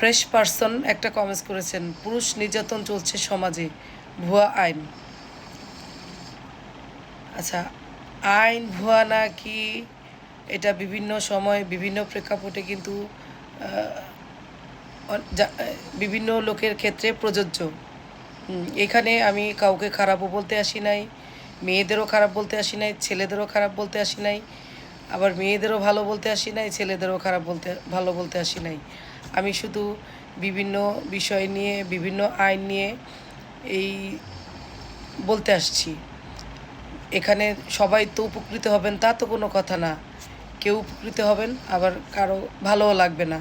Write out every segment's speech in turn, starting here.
Fresh person একটা comments করেছেন, পুরুষ নির্যাতন চলছে সমাজে, ভুয়া আইন। আচ্ছা আইন ভুয়া না কি? এটা বিভিন্ন সময় বিভিন্ন প্রেক্ষাপটে কিন্তু বিভিন্ন লোকের ক্ষেত্রে প্রযোজ্য। এখানে আমি কাউকে খারাপও বলতে আসি নাই, মেয়েদেরও খারাপ বলতে আসি নাই, ছেলেদেরও খারাপ বলতে আসি নাই, আবার মেয়েদেরও ভালো বলতে আসি নাই, ছেলেদেরও খারাপ বলতে, ভালো বলতে আসি নাই। আমি শুধু বিভিন্ন বিষয় নিয়ে, বিভিন্ন আইন নিয়ে এই বলতে আসছি। এখানে সবাই তো উপকৃত হবেন, তা তো কোনো কথা না। কেউ উপকৃত হবেন, আবার কারও ভালোও লাগবে না।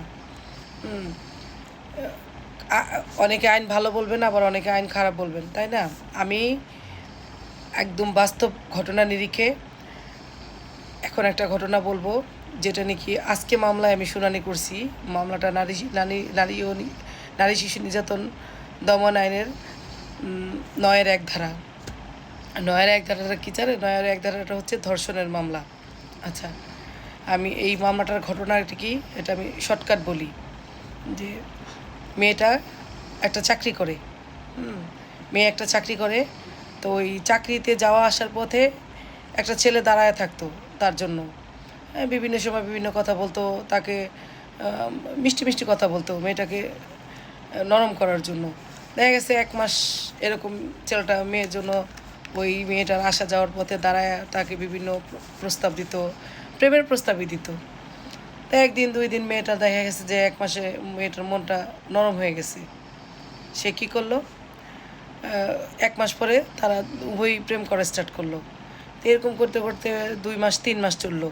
অনেকে আইন ভালো বলবেন, আবার অনেকে আইন খারাপ বলবেন, তাই না? আমি একদম বাস্তব ঘটনা নিরিখে এখন একটা ঘটনা বলব। যেটা নাকি আজকে মামলায় আমি শুনানি করছি, মামলাটা নারী নারী নারী ও নারী শিশু নির্যাতন দমন আইনের নয়ের এক ধারা। নয়ের এক ধারাটা কী জানে? নয়ের এক ধারাটা হচ্ছে ধর্ষণের মামলা। আচ্ছা আমি এই মামলাটার ঘটনাটা কি? এটা আমি শর্টকাট বলি। যে মেয়েটা একটা চাকরি করে মেয়ে একটা চাকরি করে, তো ওই চাকরিতে যাওয়া আসার পথে একটা ছেলে দাঁড়ায় থাকতো তার জন্য। বিভিন্ন সময় বিভিন্ন কথা বলতো, তাকে মিষ্টি মিষ্টি কথা বলতো মেয়েটাকে নরম করার জন্য। দেখা গেছে এক মাস এরকম ছেলেটা, মেয়ের জন্য ওই মেয়েটার আসা যাওয়ার পথে দাঁড়ায়, তাকে বিভিন্ন প্রস্তাব দিত, প্রেমের প্রস্তাবই দিত। তো একদিন, দুই দিন মেয়েটা দেখা গেছে যে এক মাসে মেয়েটার মনটা নরম হয়ে গেছে। সে কী করল? এক মাস পরে তারা উভয়ই প্রেম করা স্টার্ট করল। এরকম করতে করতে দুই মাস, তিন মাস চলল।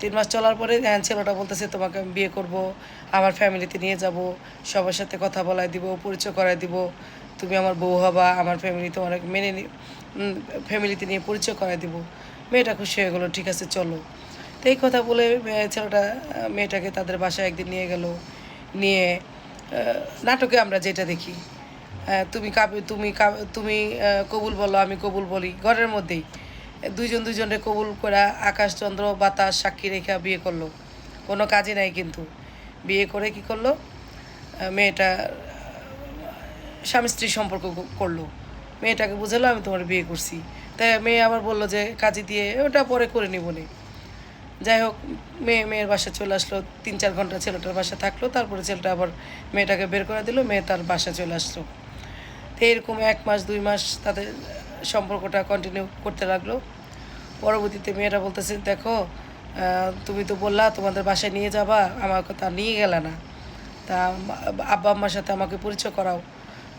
তিন মাস চলার পরে ছেলেটা বলতেছে, তোমাকে আমি বিয়ে করব, আমার ফ্যামিলিতে নিয়ে যাব, সবার সাথে কথা বলাই দিব, পরিচয় করাই দিব, তুমি আমার বউ হবা, আমার ফ্যামিলি তোমার মেনে নি ফ্যামিলিতে নিয়ে পরিচয় করাই দিব। মেয়েটা খুশি হয়ে গেলো, ঠিক আছে, চলো। তো এই কথা বলে ছেলেটা মেয়েটাকে তাদের বাসায় একদিন নিয়ে গেল। নিয়ে নাটকে আমরা যেটা দেখি তুমি কাবে, তুমি তুমি কবুল বলো, আমি কবুল বলি, ঘরের মধ্যেই। দুইজন দুইজনে কবুল করা আকাশচন্দ্র, বাতাস, সাক্ষী রেখা বিয়ে করল। কোনো কাজে নাই কিন্তু। বিয়ে করে কি করল? মেয়েটা, স্বামী স্ত্রী সম্পর্ক করল। মেয়েটাকে বুঝালো, আমি তোমার বিয়ে করছি। তাই মেয়ে আবার বলল যে, কাজে দিয়ে ওটা পরে করে নিব নি। যাই হোক, মেয়ে, মেয়ের বাসা চলে আসলো। তিন চার ঘণ্টা ছেলেটার বাসা থাকল। তারপরে ছেলেটা আবার মেয়েটাকে বের করে দিল। মেয়ে তার বাসা চলে আসলো। তো এরকম এক মাস, দুই মাস তাদের সম্পর্কটা কন্টিনিউ করতে লাগল। পরবর্তীতে মেয়েরা বলতেছে, দেখো তুমি তো বললা তোমাদের বাসায় নিয়ে যাবা আমার কথা নিয়ে গেলে না। তা আব্বা আম্মার সাথে আমাকে পরিচয় করাও।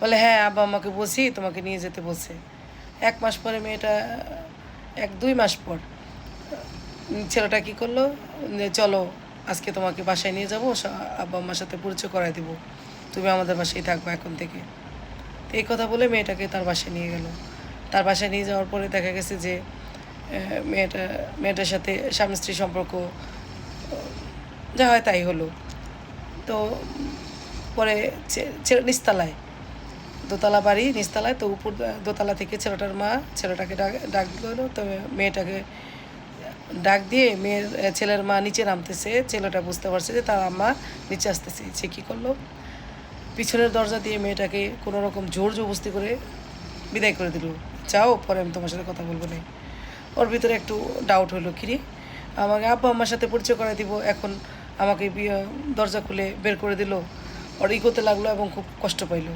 বলে হ্যাঁ আব্বা আম্মাকে বলছি, তোমাকে নিয়ে যেতে বলছে। এক মাস পরে মেয়েটা, এক দুই মাস পর, ছেলেটা কি করল? চলো, আজকে তোমাকে বাসায় নিয়ে যাব আব্বা আম্মার সাথে পরিচয় করাই দিব। তুমি আমাদের বাসায় থাকবে এখন থেকে। এই কথা বলে মেয়েটাকে তার বাসায় নিয়ে গেল। তার বাসায় নিয়ে যাওয়ার পরে দেখা গেছে যে মেয়েটা, মেয়েটার সাথে স্বামী স্ত্রী সম্পর্ক যা হয় তাই হলো। তো পরে নিস্তালায় দোতলা বাড়ি, নিচতলায়, তো উপর দোতলা থেকে ছেলেটার মা, ছেলেটাকে ডাক ডাক তো মেয়েটাকে ডাক দিয়ে মেয়ের ছেলের মা নিচে নামতেছে। ছেলেটা বুঝতে পারছে যে তার আম্মা নিচে আসতেছে, সে কী করল? পিছনের দরজা দিয়ে মেয়েটাকে কোনো রকম জোর জবস্তি করে বিদায় করে দিল। যাও পরে আমি তোমার সাথে কথা বলব না ওর ভিতরে একটু ডাউট হলো, কিরে, আমাকে আব্বা আমার সাথে পরিচয় করে দিব, এখন আমাকে দরজা খুলে বের করে দিল। ওর ই করতে লাগল এবং খুব কষ্ট পাইলো।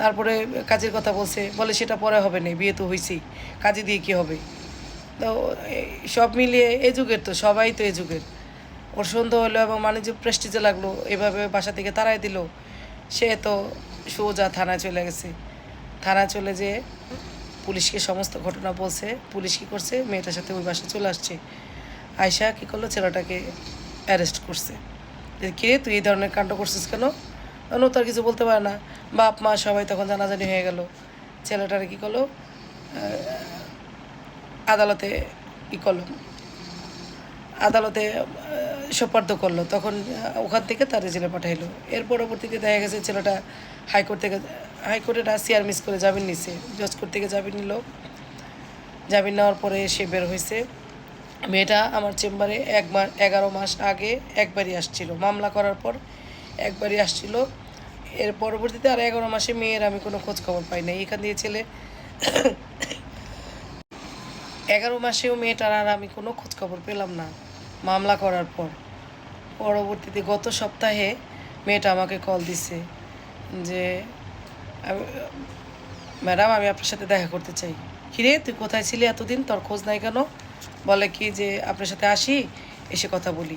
তারপরে কাজের কথা বলছে, বলে সেটা পরে হবে না, বিয়ে তো হয়েছেই কাজে দিয়ে কী হবে? তো সব মিলিয়ে এ যুগের তো, সবাই তো এ যুগের। ওর সন্দেহ হলো এবং মানুষ প্রেস্টিজে লাগল, এভাবে বাসা থেকে তাড়াই দিল। সে তো সোজা থানায় চলে গেছে। থানায় চলে যেয়ে পুলিশকে সমস্ত ঘটনা বলছে, পুলিশ কী করছে? মেয়েটার সাথে ওই বাসায় চলে আসছে। আয়সা কী করল? ছেলেটাকে অ্যারেস্ট করছে। কিরে তুই এই ধরনের কাণ্ড করছিস কেন? ও তো আর কিছু বলতে পারে না। বাপ, মা, সবাই তখন জানাজানি হয়ে গেল। ছেলেটারে কী করল? আদালতে ই করল। আদালতে সোপার্দ করল। তখন ওখান থেকে তার জেলে পাঠাইলো। এর পরবর্তীতে দেখা গেছে ছেলেটা হাইকোর্ট থেকে হাইকোর্টে না সিআর মিস করে জামিন নিছে। জজ কোর্ট থেকে জামিন নিল। জামিন নেওয়ার পরে সে বের হয়েছে মেয়েটা আমার চেম্বারে এক মাস এগারো মাস আগে একবারই আসছিল। মামলা করার পর একবারই আসছিল। এর পরবর্তীতে আর এগারো মাসে মেয়ের আমি কোনো খোঁজ খবর পাই নাই। এখান দিয়ে ছেলে এগারো মাসেও মেয়েটার আর আমি কোনো খোঁজ খবর পেলাম না। মামলা করার পর। পরবর্তীতে গত সপ্তাহে মেয়েটা আমাকে কল দিছে যে ম্যাডাম, আমি আপনার সাথে দেখা করতে চাই। কিরে, তুই কোথায় ছিলি এতদিন? তোর খোঁজ নাই কেন? বলে কি যে, আপনার সাথে আসি, এসে কথা বলি।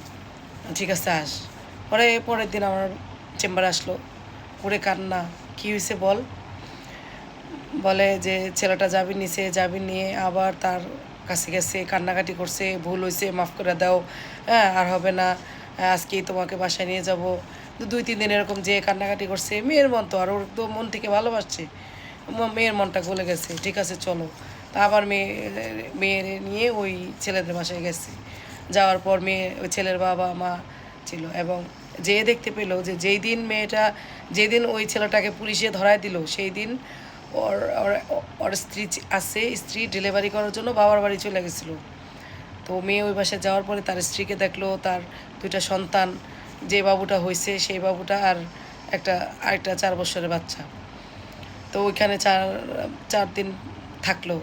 ঠিক আছে, আস। পরে, পরের দিন আমার চেম্বারে আসলো। করে কান্না, কী হয়েছে বল? বলে যে, ছেলেটা যাবি নিছে যাবি নিয়ে আবার তার কাছে গেছে কান্নাকাটি করছে ভুল হয়েছে মাফ করে দাও হ্যাঁ আর হবে না হ্যাঁ, আজকেই তোমাকে বাসায় নিয়ে যাব। দুই তিন দিন এরকম যে কান্নাকাটি করছে মেয়ের মন তো আর ওর তো মন থেকে ভালোবাসছে মেয়ের মনটা গলে গেছে ঠিক আছে চলো। তা আবার মেয়ে মেয়ের নিয়ে ওই ছেলেদের বাসায় গেছে। যাওয়ার পর মেয়ে ওই ছেলের বাবা মা ছিল এবং যে দেখতে পেল যে যেই দিন মেয়েটা যেদিন ওই ছেলেটাকে পুলিশে ধরায় দিল সেই দিন ওর ওর- স্ত্রী আছে, স্ত্রী ডেলিভারি করার জন্য বাবার বাড়ি চলে গেছিল। তো মেয়ে ওই বাসায় যাওয়ার পরে তার স্ত্রীকে দেখল, তার দুইটা সন্তান, যে বাবুটা হয়েছে সেই বাবুটা আর একটা, আরেকটা চার বছরের বাচ্চা। তো ওইখানে চার চার দিন থাকল।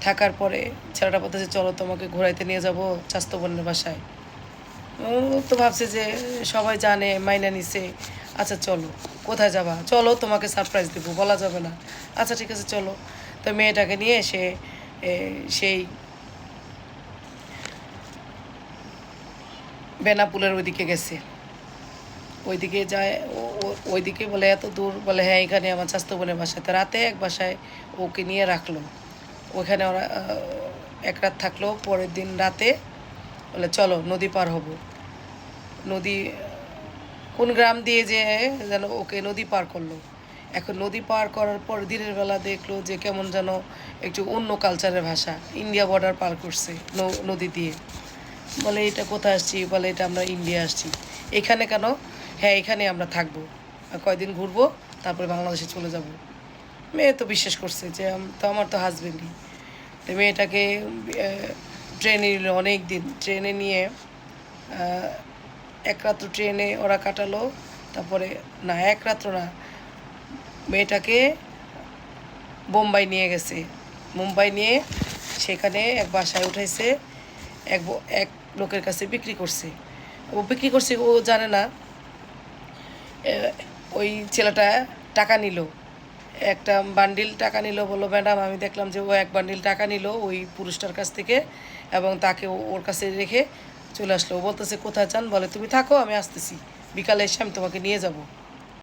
থাকার পরে ছেলেটা বলতেছে, চলো তোমাকে ঘোরাইতে নিয়ে যাব স্বাস্থ্য বোনের বাসায়। ও তো ভাবছে যে সবাই জানে, মাইনা নিছে। আচ্ছা চলো। কোথায় যাবা? চলো তোমাকে সারপ্রাইজ দেবো বলা যাবে না। আচ্ছা ঠিক আছে চলো। তো মেয়েটাকে নিয়ে সে এ, সেই বেনাপুলের ওইদিকে গেছে। ওইদিকে যায় ওইদিকে বলে এত দূর? বলে হ্যাঁ এখানে আমার স্বাস্থ্য বোনের বাসায়। তো রাতে এক বাসায় ওকে নিয়ে রাখল। ওখানে ওরা এক রাত থাকল। পরের দিন রাতে বলে চলো নদী পার হব। নদী কোন গ্রাম দিয়ে যে যেন ওকে নদী পার করল। এখন নদী পার করার পর দিনের বেলা দেখল যে কেমন যেন একটু অন্য কালচারের ভাষা ইন্ডিয়া বর্ডার পার করছে নদী দিয়ে। বলে, এটা কোথায় আসছি? বলে, এটা আমরা ইন্ডিয়া আসছি। এখানে কেন? হ্যাঁ এখানে আমরা থাকব। কয়দিন ঘুরবো, তারপরে বাংলাদেশে চলে যাব। মেয়ে তো বিশ্বাস করছে যে তো আমার তো হাজবেন্ডই তো মেয়েটাকে ট্রেনে নিল অনেক দিন ট্রেনে নিয়ে এক রাত্র ট্রেনে ওরা কাটালো। তারপরে না, এক রাত্র না, মেয়েটাকে বোম্বাই নিয়ে গেছে। মুম্বাই নিয়ে সেখানে এক বাসায় উঠাইছে, এক এক লোকের কাছে বিক্রি করছে। ও বিক্রি করছে, ও জানে না। ওই ছেলেটা টাকা নিল। একটা বান্ডিল টাকা নিল, বলল, ম্যাডাম, আমি দেখলাম যে ও এক বান্ডিল টাকা নিল ওই পুরুষটার কাছ থেকে এবং তাকে ওর কাছে রেখে চলে আসলো। বলতেছে, কোথায় চান বলে, তুমি থাকো, আমি আসতেছি। বিকালে এসে আমি তোমাকে নিয়ে যাব।